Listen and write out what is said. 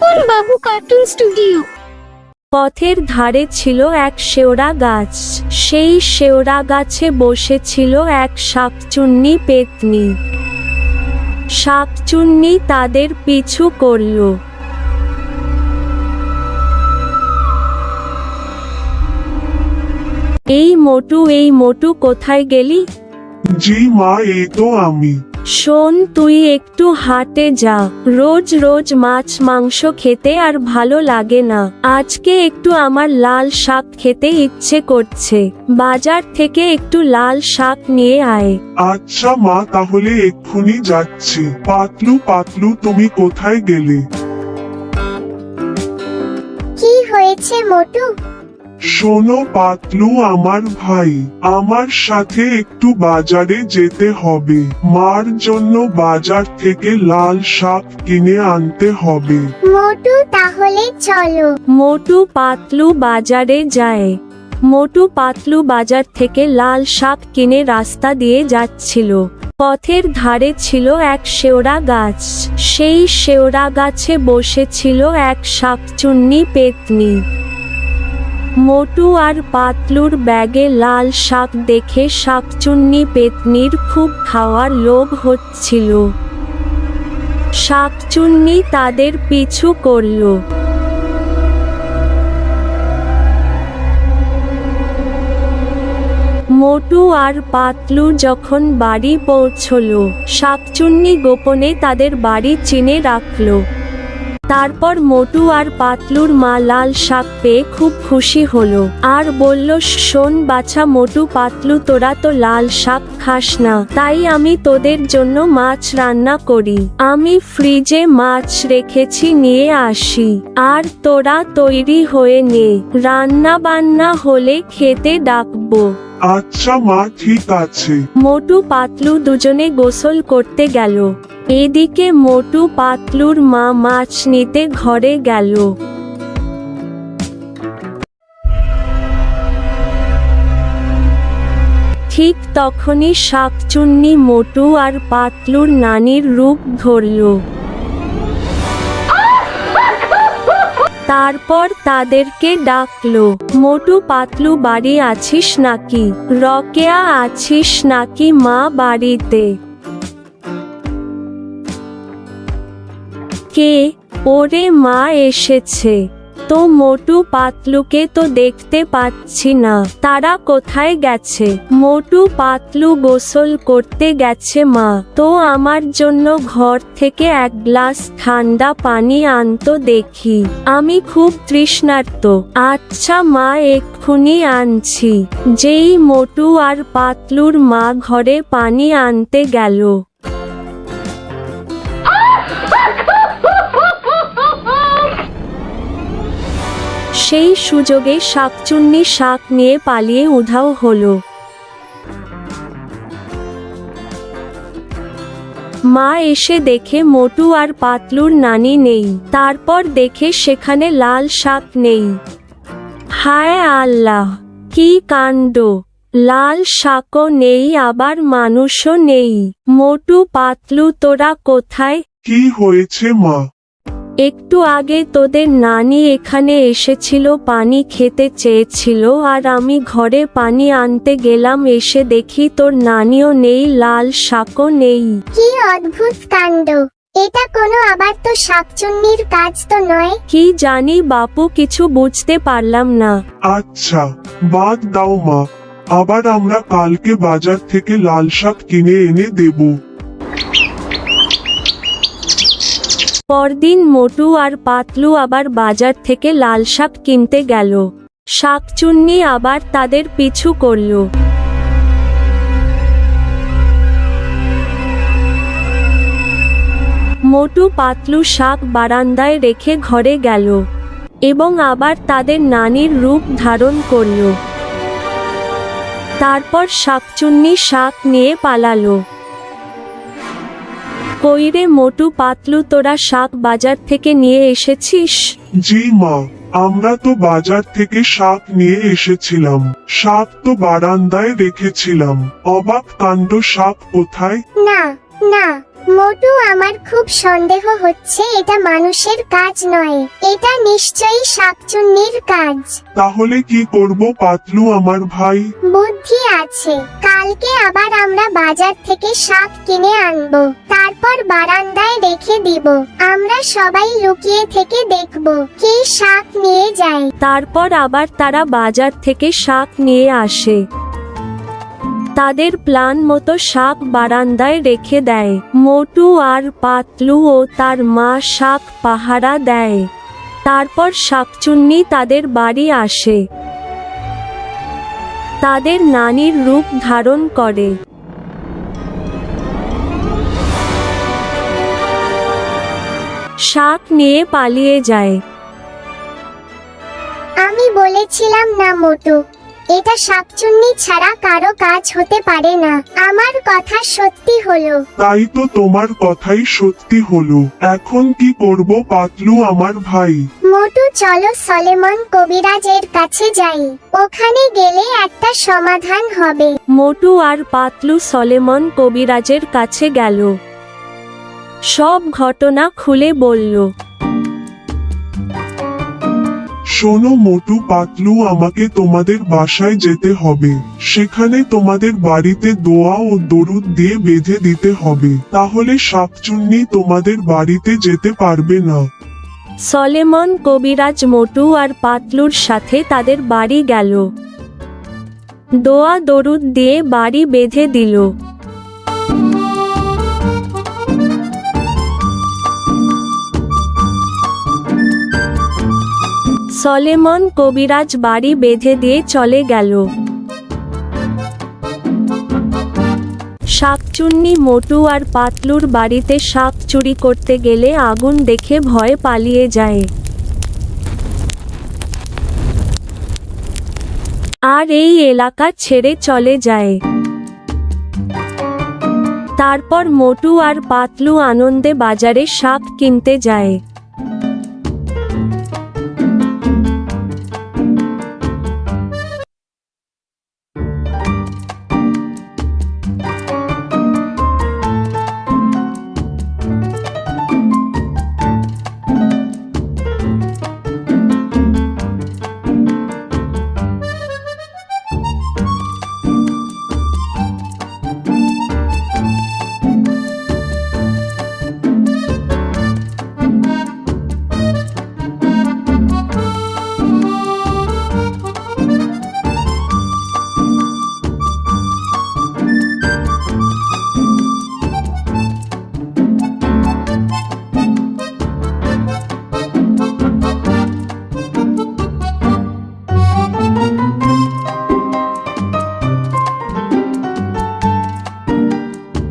স্বপন বাবু cartoon studio. পথের ধারে ছিল এক শেওড়া গাছ। সেই শেওড়া গাছে বসেছিল এক শাকচুন্নি পেতনি। শাকচুন্নি তাদের পিছু করল। এই মোটু এই মোটু কোথায় গেলি? জি মা এই তো আমি। শোন তুই একটু হাটে যা। রোজ রোজ মাছ মাংস খেতে আর ভালো লাগে না। আজকে একটু আমার লাল শাক খেতে ইচ্ছে করছে। বাজার থেকে একটু লাল শাক নিয়ে আয়। আচ্ছা মা তাহলে এক্ষুনি যাচ্ছি। পাতলু পাতলু তুমি কোথায় গেলে? কি হয়েছে মোটু? শোনো পাতলু আমার ভাই আমার সাথে একটু বাজারে যেতে হবে। মার জন্য বাজার থেকে লাল শাক কিনে আনতে হবে। মোটু তাহলে চলো। মোটু পাতলু বাজারে যায়। মোটু পাতলু বাজার থেকে লাল শাক কিনে রাস্তা দিয়ে যাচ্ছিল। পথের ধারে ছিল এক শেওড়া গাছ। সেই শেওড়া গাছে বসেছিল এক শাকচুন্নি পেতনি। মোটু আর পাতলুর ব্যাগে লাল শাক দেখে শাকচুন্নি পেতনির খুব খাওয়ার লোভ হচ্ছিল। শাকচুন্নি তাদের পিছু করল। মোটু আর পাতলু যখন বাড়ি পৌঁছল, শাকচুন্নি গোপনে তাদের বাড়ি চিনে রাখল। তারপর মোটু আর পাতলুর মা লাল শাক পেয়ে খুব খুশি হলো। আর বলল শোন বাছা মোটু পাতলু তোরা তো লাল শাক খাস না। তাই আমি তোদের জন্য মাছ রান্না করি। আমি ফ্রিজে মাছ রেখেছি নিয়ে আসি। আর তোরা তৈরি হয়ে নে। রান্না বান্না হলে খেতে ডাকবো। আচ্ছা মা ঠিক আছে। মোটু পাতলু দুজনে গোসল করতে গেল। এদিকে মোটু পাতলুর মা মাছ নিতে ঘরে গেল। ঠিক তখনই শাকচুন্নি মোটু আর পাতলুর নানির রূপ ধরল। তারপর তাদেরকে ডাকলো, মোটু পাতলু বাড়ি আছিস নাকি? রকেয়া আছিস নাকি মা বাড়িতে? কে? ওরে মা এসেছে। তো মোটু পাতলুকে তো দেখতে পাচ্ছি না। তারা কোথায় গেছে? মোটু পাতলু গোসল করতে গেছে মা। তো আমার জন্য ঘর থেকে এক গ্লাস ঠান্ডা পানি আনতো দেখি। আমি খুব তৃষ্ণার্ত। আচ্ছা মা, এক্ষুনি আনছি। যেই মোটু আর পাতলুর মা ঘরে পানি আনতে গেল। সেই সুযোগে শাকচুন্নি শাক নিয়ে পালিয়ে উধাও হলো। মা এসে দেখে মোটু আর পাতলুর নানি নেই, তারপর দেখে সেখানে লাল শাক নেই। হায় আল্লাহ, কি কাণ্ড! লাল শাকও নেই, আবার মানুষও নেই। মোটু পাতলু, তোরা কোথায়? কি হয়েছে মা? একটু আগে তোদের নানি এখানে এসেছিল পানি খেতে চেয়েছিল আর আমি ঘরে পানি আনতে গেলাম এসে দেখি তোর নানিও নেই লাল শাকও নেই। কি অদ্ভুত কাণ্ড। এটা কোনো আবার তো শাকচুন্নির কাজ তো নয়? কি জানি বাপু কিছু বুঝতে পারলাম না। আচ্ছা বাদ দাও মা। আবার আমরা কালকে বাজার থেকে লাল শাক কিনে এনে দেব। পরদিন মোটু আর পাতলু আবার বাজার থেকে লাল শাক কিনতে গেল। শাকচুন্নি আবার তাদের পিছু করল। মোটু পাতলু শাক বারান্দায় রেখে ঘরে গেল এবং আবার তাদের নানির রূপ ধারণ করল। তারপর শাকচুন্নি শাক নিয়ে পালালো। কইরে মোটু পাতলু তোরা শাক বাজার থেকে নিয়ে এসেছিস? জি মা আমরা তো বাজার থেকে শাক নিয়ে এসেছিলাম। শাক তো বারান্দায় রেখেছিলাম। অবাক কাণ্ড শাক কোথায়? না না মোটু আমার খুব সন্দেহ হচ্ছে এটা মানুষের কাজ নয়। এটা নিশ্চয়ই শাকচুন্নির কাজ। তাহলে কি করব পাতলু আমার ভাই? বুদ্ধি আছে। কালকে আবার আমরা বাজার থেকে শাক কিনে আনব। তারপর বারান্দায় রেখে দিব। আমরা সবাই লুকিয়ে থেকে দেখব কে শাক নিয়ে যায়। তারপর আবার তারা বাজার থেকে শাক নিয়ে আসে। তাদের প্ল্যান মতো শাক বারান্দায় রেখে দেয়। মোটু আর পাতলু ও তার মা শাক পাহারা দেয়। তারপর শাকচুন্নি তাদের বাড়ি আসে। তাদের নানির রূপ ধারণ করে। শাক নিয়ে পালিয়ে যায়। আমি বলেছিলাম না, মোটু। এটা শাকচুন্নি ছাড়া কারও কাজ হতে পারে না। আমার কথা সত্যি হলো। তাই তো তোমার কথাই সত্যি হলো। এখন কি করব পাতলু আমার ভাই? মোটু চলো সলেমন কবিরাজের কাছে যাই। ওখানে গেলে একটা সমাধান হবে। মোটু আর পাতলু সলেমন কবিরাজের কাছে গেল। সব ঘটনা খুলে বলল। শোনো মোটু পাতলু, আমাকে তোমাদের বাসায় যেতে হবে। সেখানে তোমাদের বাড়িতে দোয়া ও দরুদ দিয়ে বেঁধে দিতে হবে। তাহলে শাকচুন্নি তোমাদের বাড়িতে যেতে পারবে না। সলেমন, কবিরাজ, মোটু আর পাতলুর সাথে তাদের বাড়ি গেল। দোয়া দরুদ দিয়ে বাড়ি বেঁধে দিল। সলেমন কবিরাজ বাড়ি বেঁধে দিয়ে চলে গেল। শাকচুন্নি মোটু আর পাতলুর বাড়িতে শাক চুরি করতে গেলে আগুন দেখে ভয়ে পালিয়ে যায়। আর এই এলাকা ছেড়ে চলে যায়। তারপর মোটু আর পাতলু আনন্দে বাজারে শাক কিনতে যায়।